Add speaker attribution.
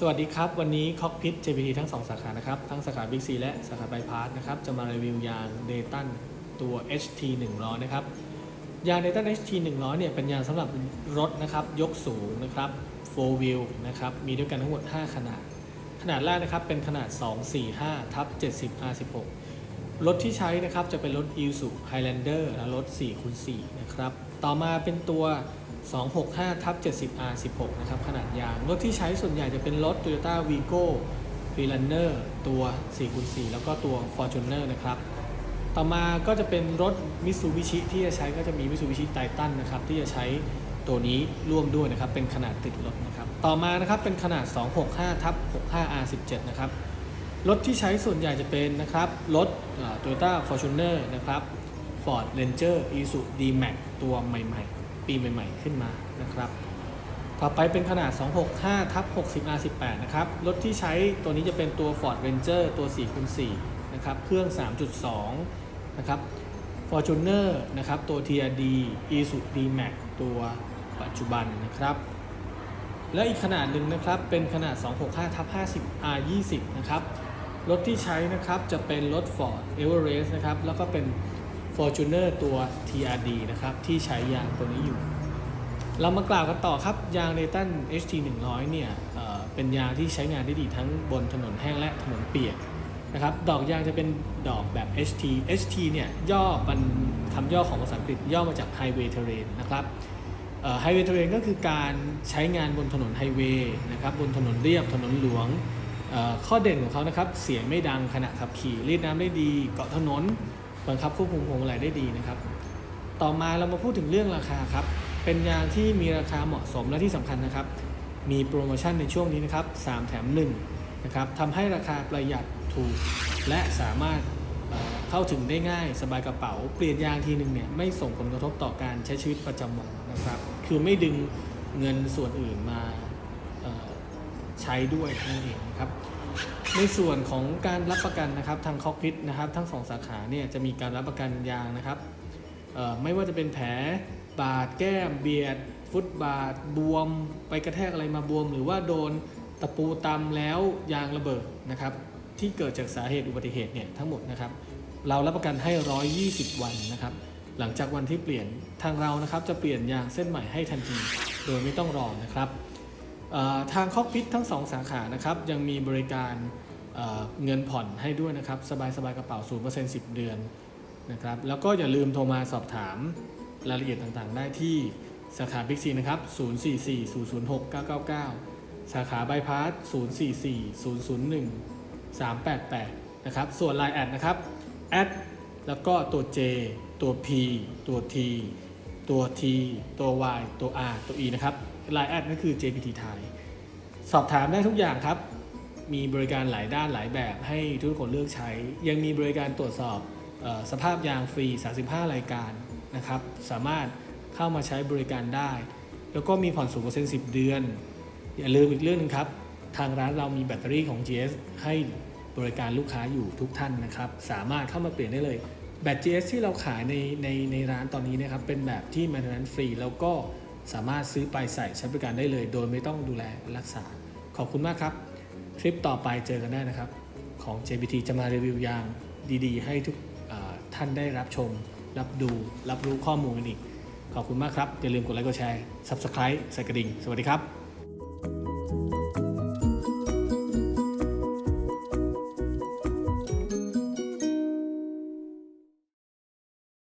Speaker 1: สวัสดีครับ วันนี้คอกพิท JPT ทั้ง 2 สาขานะครับ ทั้งสาขา Big C และสาขา Bypass นะครับ จะมารีวิวยางเดตันตัว HT 100นะครับ ยางเดตัน HT 100เนี่ยเป็นยางสำหรับรถนะครับ ยกสูงนะครับ 4 wheel นะครับ มีด้วยกันทั้งหมด 5 ขนาด ขนาดแรกนะครับ เป็นขนาด 245ทับ70 R16 รถที่ใช้นะครับ จะเป็นรถ i s u Highlander และรถ4คูณ4นะครับ ต่อมาเป็นตัว 265ทับ70 R16 นะครับขนาดยาง รถที่ใช้ส่วนใหญ่จะเป็นรถ Toyota Vigo Freelander ตัว4คูณ4แล้วก็ตัว Fortuner นะครับ ต่อมาก็จะเป็นรถ Mitsubishi ที่จะใช้ก็จะมี Mitsubishi Titan นะครับ ที่จะใช้ตัวนี้ร่วมด้วยนะครับ เป็นขนาดติดรถนะครับ ต่อมานะครับเป็นขนาด 265ทับ65 R17 นะครับ รถที่ใช้ส่วนใหญ่จะเป็นนะครับ รถโตโยต้าฟอร์จูเนอร์นะครับ Ford Ranger Isuzu D-Max ตัวใหม่ ๆ ปีใหม่ ๆ ขึ้นมานะครับ ต่อไปเป็นขนาด 265ทับ60 R18 นะครับ รถที่ใช้ตัวนี้จะเป็นตัว Ford Ranger ตัว4คูณ4นะครับ เครื่อง 3.2 นะครับ Fortuner นะครับ ตัว TRD Isuzu D-Max ตัวปัจจุบันนะครับ และอีกขนาดหนึ่งนะครับ เป็นขนาด 265ทับ50 R20 นะครับ รถที่ใช้นะครับ จะเป็นรถ Ford Everest นะครับ แล้วก็เป็น Fortuner ตัว TRD นะครับ ที่ใช้ยางตัวนี้อยู่ เรามากล่าวกันต่อครับ ยาง n นตัน HT 100เนี่ยเอ่อเป็นยางที่ใช้งานได้ดีทั้งบนถนนแห้งและถนนเปียกนะครับ ดอกยางจะเป็นดอกแบบ HT HT เนี่ยย่อมันคำย่อของภาษาอังกฤษย่อมาจาก Highway Terrain นะครับไฮเวย์เทรนก็คือการใช้งานบนถนนไฮเวย์นะครับบนถนนเรียบถนนหลวง ข้อเด่นของเขานะครับ เสียงไม่ดังขณะขับขี่รีดน้ำได้ดี เกาะถนน บังคับควบคุมพวงมาลัยได้ดีนะครับ ต่อมาเรามาพูดถึงเรื่องราคาครับ เป็นยางที่มีราคาเหมาะสมและที่สำคัญนะครับ มีโปรโมชั่นในช่วงนี้นะครับ 3 แถม1นะครับทำให้ราคาประหยัดถูก และสามารถเข้าถึงได้ง่ายสบายกระเป๋า เปลี่ยนยางทีหนึ่งเนี่ยไม่ส่งผลกระทบต่อการใช้ชีวิตประจำวันนะครับ คือไม่ดึงเงินส่วนอื่นมาใช้ด้วยนั่นเองนะครับ ในส่วนของการรับประกันนะครับทางคอกพิทนะครับ ทั้งสองสาขาเนี่ยจะมีการรับประกันยางนะครับไม่ว่าจะเป็นแผลบาดแก้มเบียด ฟุตบาดบวม ไปกระแทกอะไรมาบวม หรือว่าโดนตะปูตำแล้วยางระเบิดนะครับ ที่เกิดจากสาเหตุอุบัติเหตุเนี่ยทั้งหมดนะครับ เรารับประกันให้ 120 วันนะครับ หลังจากวันที่เปลี่ยนทางเรานะครับจะเปลี่ยนยางเส้นใหม่ให้ทันที โดยไม่ต้องรอนะครับ ทางคอกพิททั้ง 2 สาขานะครับยังมีบริการเเงินผ่อนให้ด้วยนะครับ สบายสบายกระเป๋า 0% 10 เดือนนะครับแล้วก็อย่าลืมโทรมาสอบถามรายละเอียดต่างๆ ได้ที่สาขาบิ๊กซีนะครับ 044-006-999 สาขาบายพาส044-001 388 นะครับ ส่วน Line แอดนะครับแอดแล้วก็ตัว J ตัว P ตัว T ตัว T ตัว Y ตัว R ตัว E นะครับ Line แอดนั่นคือ JPT ไทย สอบถามได้ทุกอย่างครับ มีบริการหลายด้านหลายแบบให้ทุกคนเลือกใช้ ยังมีบริการตรวจสอบออสภาพยางฟรี 35 รายการนะครับ สามารถเข้ามาใช้บริการได้ แล้วก็มีผ่อนสูงเปอร์เซ็นต์10 เดือน อย่าลืมอีกเรื่องหนึงครับ ทางร้านเรามีแบตเตอรี่ของ GS ให้บริการลูกค้าอยู่ทุกท่านนะครับ สามารถเข้ามาเปลี่ยนได้เลย แบต GS ที่เราขายในในในร้านตอนนี้นะครับเป็นแบบที่ maintenance ฟรีแล้วก็สามารถซื้อไปใส่ใช้บริการได้เลย โดยไม่ต้องดูแลรักษา ขอบคุณมากครับ คลิปต่อไปเจอกันได้นะครับ ของ JBT จะมารีวิวยางดีๆ ให้ทุกท่านได้รับชม รับดู รับรู้ข้อมูลกันอีก ขอบคุณมากครับ อย่าลืมกดไลค์กดแชร์ Subscribe ใส่กระดิ่ง สวัสดีครับ